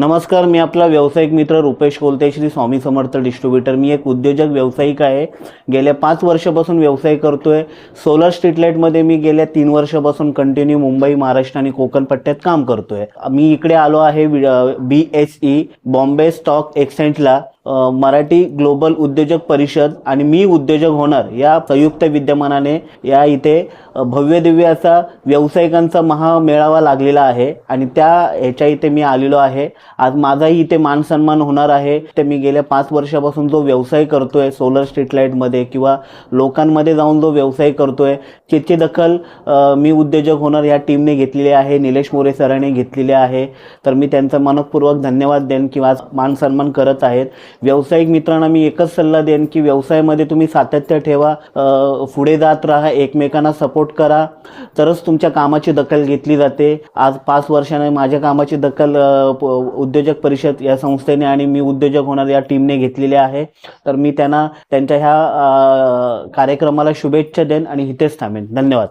नमस्कार मी आपला व्यावसायिक मित्र रुपेश कोलते श्री स्वामी समर्थ डिस्ट्रीब्युटर. मी एक उद्योजक व्यावसायिक आहे. गेल्या पाच वर्षापासून व्यवसाय करतोय. सोलर स्ट्रीट लाईटमध्ये मी गेल्या तीन वर्षापासून कंटिन्यू मुंबई महाराष्ट्र आणि कोकण पट्ट्यात काम करतोय. मी इकडे आलो आहे B S E Bombay stock एक्सचेंजला Marathi global उद्योजक परिषद आणि मी उद्योजक होणार या संयुक्त विद्यमानाने या इथे भव्यदिव्य असा व्यावसायिकांचा महामेळावा लागलेला आहे आणि त्या ह्याच्या इथे मी आलेलो आहे. आज माझाही इथे मान सन्मान होणार आहे. ते मी गेल्या पाच वर्षापासून जो व्यवसाय करतोय सोलर स्ट्रीट लाईटमध्ये किंवा लोकांमध्ये जाऊन जो व्यवसाय करतोय त्याची दखल मी उद्योजक होणार या टीमने घेतलेली आहे निलेश मोरे सरांनी घेतलेली आहे. तर मी त्यांचा मनपूर्वक धन्यवाद देईन किंवा आज मान सन्मान करत आहेत. व्यावसायिक मित्रांना मी एकच सल्ला देईन की व्यवसायामध्ये तुम्ही सातत्य ठेवा पुढे जात राहा एकमेकांना सपोर्ट करा. तरच तुमच्या कामाची दखल घेतली जाते. आज पाच वर्षाने माझ्या कामाची दखल उद्योजक परिषद या संस्थेने आणि मी उद्योजक होणार या टीमने घेतलेली आहे. तर मी त्यांना त्यांच्या ह्या कार्यक्रमाला शुभेच्छा देईन आणि इथेच थांबेन. धन्यवाद.